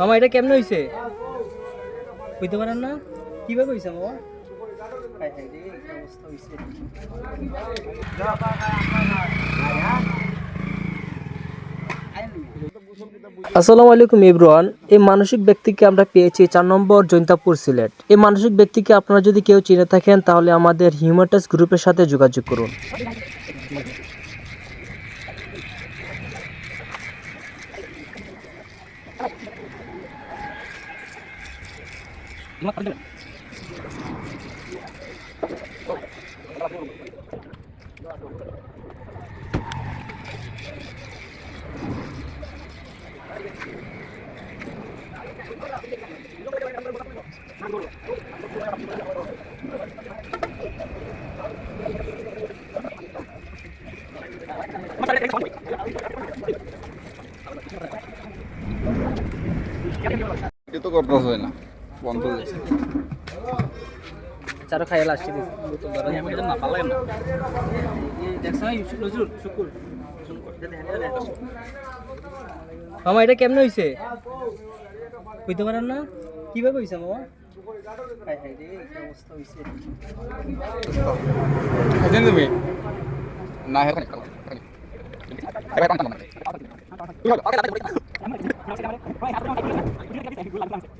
মামা এটা কেমন হয়েছে বুঝতে পারেন না? কীভাবে হয়েছে মামা। আসসালামু আলাইকুম ইব্রান এই মানসিক ব্যক্তিকে আমরা পেয়েছি চার নম্বর জৈন্তাপুর সিলেট। এই মানসিক ব্যক্তিকে আপনারা যদি কেউ চিনে থাকেন তাহলে আমাদের হিউম্যাটাস গ্রুপের সাথে যোগাযোগ করুন। এটা তো করতে হয় না বন্ধ হয়ে গেছে। চারো খাইয়া লাস্টে দিস না ভালো লাগে না মামা এটা কেমন হয়েছে বুঝতে পারেন না? কীভাবে হয়েছে মামা? হায় হায় রে, কি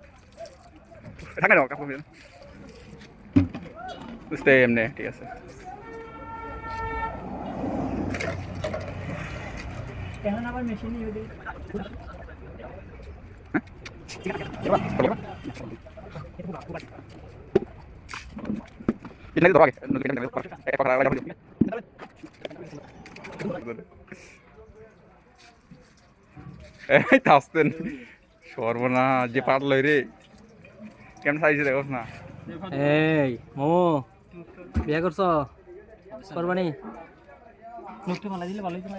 থাকে না কাপড় বুঝতে এমনি ঠিক আছে। ধরো আগে এই তাসতেন সর্বনা যে পারল রে। কেমন সাইজে না? এই বিয়া করছ? মালা দিলে ভালোই তো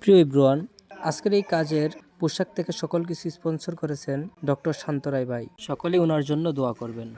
প্রিয় ইব্রুয়ান আজকের এই কাজের পোশাক থেকে সকল কিছু স্পন্সর করেছেন ডক্টর শান্ত রায় ভাই। সকলে ওনার জন্য দোয়া করবেন।